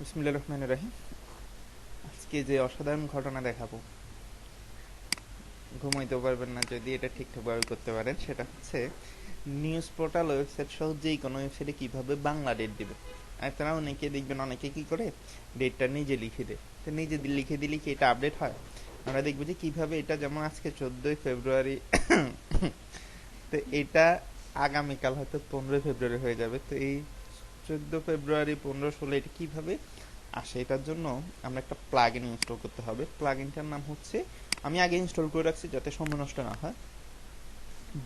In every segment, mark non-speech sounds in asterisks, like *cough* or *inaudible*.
বিসমিল্লাহ রহমান রাহিম। আজকে যে অসাধারণ ঘটনা দেখাবো, ঘুমাইতেও পারবেন না, যদি এটা ঠিকঠাকভাবে করতে পারেন, সেটা হচ্ছে নিউজ পোর্টাল ওয়েবসাইট সহ যেই কোনো ওয়েবসাইটে কীভাবে বাংলা ডেট দিবে। আপনারা অনেকে দেখবেন, অনেকে কি করে ডেটটা নিজে লিখে দেয়। তো নিজে লিখে দিলে কি এটা আপডেট হয়? আমরা দেখব যে কীভাবে এটা যেমন আজকে চোদ্দই ফেব্রুয়ারি, *coughs* তো এটা আগামীকাল হয়তো পনেরোই ফেব্রুয়ারি হয়ে যাবে। তো এই চোদ্দ ফেব্রুয়ারি পনেরো ষোলো, এটা কীভাবে আসে এটার জন্য আমরা একটা প্লাগ ইন ইনস্টল করতে হবে। প্লাগ ইনটার নাম হচ্ছে, আমি আগে ইনস্টল করে রাখছি যাতে সময় নষ্ট না হয়।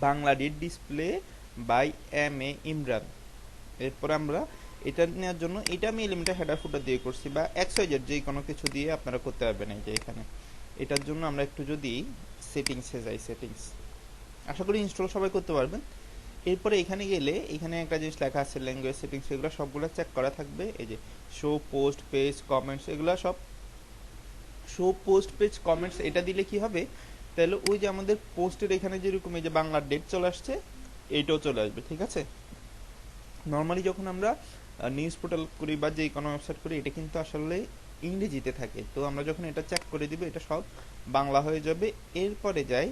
Bangla ডিট display by M A Imran এরপর আমরা এটা নেওয়ার জন্য, এটা আমি এলিমেন্টার হেডার ফুটার দিয়ে করছি বা এক্সওয়াইজেড যে কোনো কিছু দিয়ে আপনারা করতে পারবেন এই যে এখানে। এটার জন্য আমরা একটু যদি সেটিংসে যাই সেটিংস আশা করি ইনস্টল সবাই করতে পারবেন। এরপরে এখানে গেলে এখানে একটা জিনিস লেখা আছে ল্যাঙ্গুয়েজ সেটিংস এগুলো সবগুলো চেক করা থাকবে। এই যে শো পোস্ট পেজ কমেন্টস এগুলো সব শো পোস্ট পেজ কমেন্টস এটা দিলে কি হবে? তাহলে ওই যে আমাদের পোস্টের এখানে যেরকম এই যে বাংলার ডেট চলে আসছে, এইটাও চলে আসবে, ঠিক আছে? নর্মালি যখন আমরা নিউজ পোর্টাল করি বা যে কোনো ওয়েবসাইট করি, এটা কিন্তু আসলে ইংরেজিতে থাকে। তো আমরা যখন এটা চেক করে দিব, এটা সব বাংলা হয়ে যাবে। এরপরে যাই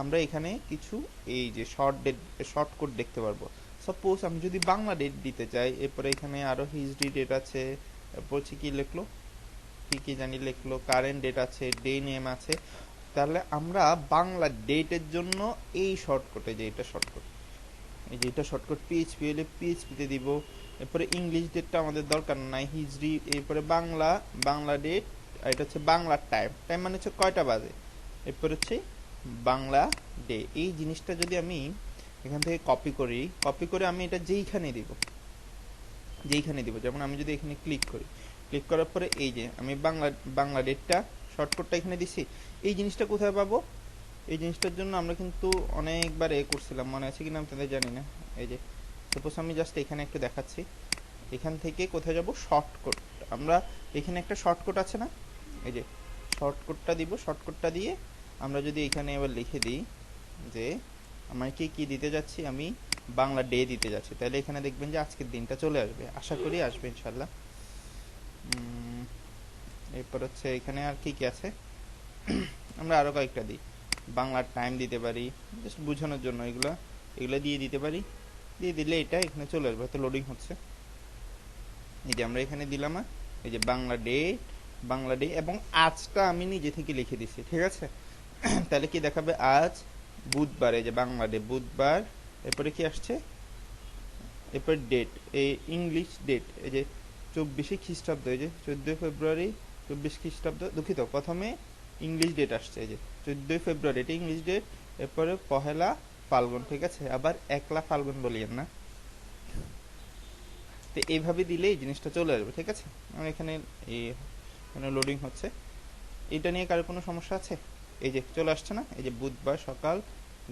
আমরা এখানে কিছু এই যে শর্ট ডেট শর্ট কোড দেখতে পারব। সাপোজ আমি যদি বাংলা ডেট দিতে চাই, এরপরে এখানে আরও হিজডি ডেট আছে হচ্ছে কি লিখলো? কি কি জানি লিখলো? কারেন্ট ডেট আছে ডে নেম আছে। তাহলে আমরা বাংলা ডেটের জন্য এই শর্টকটে যে এটা শর্টকট এই যে এটা শর্টকট পিএইচপি হলে পিএইচপিতে দিব। এরপরে ইংলিশ ডেটটা আমাদের দরকার নাই হিজড়ি এরপরে বাংলা বাংলা ডেট এটা হচ্ছে বাংলা টাইম টাইম মানে হচ্ছে কয়টা বাজে? এরপর হচ্ছে বাংলা ডে। এই জিনিসটা যদি আমি এখান থেকে কপি করি কপি করে আমি এটা যেইখানে দিব যেইখানে দিব। যেমন আমি যদি এখানে ক্লিক করি ক্লিক করার পরে এই যে আমি বাংলা বাংলা ডেটটা শর্টকটটা এখানে দিছি, এই জিনিসটা কোথায় পাবো? এই জিনিসটার জন্য আমরা কিন্তু অনেকবার এ করছিলাম, মনে আছে কিনা আমি তাদের জানি না। এই যে সাপোজ আমি জাস্ট এখানে একটু দেখাচ্ছি, এখান থেকে কোথায় যাব? শর্টকট আমরা এখানে একটা শর্টকট আছে না? এই যে শর্টকটটা দিব শর্টকটটা দিয়ে আমরা যদি এখানে এবার লিখে দিই যে আমাকে কি দিতে যাচ্ছি? আমি বাংলা ডে দিতে যাচ্ছি। তাহলে এখানে দেখবেন যে আজকের দিনটা চলে আসবে। আশা করি আসবে ইনশাল্লাহ এরপর হচ্ছে এখানে আর কি কি আছে? আমরা আরও কয়েকটা দিই। বাংলার টাইম দিতে পারি জাস্ট বোঝানোর জন্য এগুলো এগুলো দিয়ে দিতে পারি। দিয়ে দিলে এটা এখানে চলে আসবে হয়তো লোডিং হচ্ছে। এই যে আমরা এখানে দিলাম এই যে বাংলা ডে বাংলা ডে, এবং আজটা আমি নিজে থেকে লিখে দিছি, ঠিক আছে? *clears throat* তাহলে কি দেখাবে? আজ বুধবার এই যে বাংলা ডে বুধবার, এরপরে কি আসছে? এরপর ডেট এই ইংলিশ ডেট এই যে চব্বিশে খ্রিস্টাব্দ, এই যে চোদ্দই ফেব্রুয়ারি, চব্বিশ খ্রিস্টাব্দ, দুঃখিত, প্রথমে ইংলিশ ডেট আসছে, এই যে চোদ্দই ফেব্রুয়ারি, এটা ইংলিশ ডেট এরপরে পহেলা ফাল্গুন, ঠিক আছে? আবার একলা ফাল্গুন বলিয়েন না। তো এইভাবে দিলে এই জিনিসটা চলে আসবে, ঠিক আছে? আমার এখানে এই এখানে লোডিং হচ্ছে। এটা নিয়ে কারও কোনো সমস্যা আছে? এই যে চলে আসছে না? এই যে বুধবার সকাল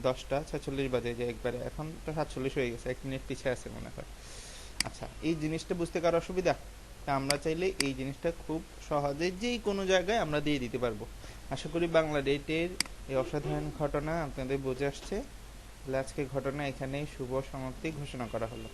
দশটা ছেচল্লিশ বাজে যে একবারে এখন তো সাতচল্লিশ হয়ে গেছে, এক মিনিট পিছিয়ে আছে মনে হয়। আচ্ছা এই জিনিসটা বুঝতে কারও অসুবিধা? তা আমরা চাইলে এই জিনিসটা খুব সহজে যেই কোনো জায়গায় আমরা দিয়ে দিতে পারব। আশা করি বাংলা ডেটের এই অসাধারণ ঘটনা আপনাদের বুঝে আসছে। আজকে ঘটনা এখানেই শুভ সমাপ্তি ঘোষণা করা হলো।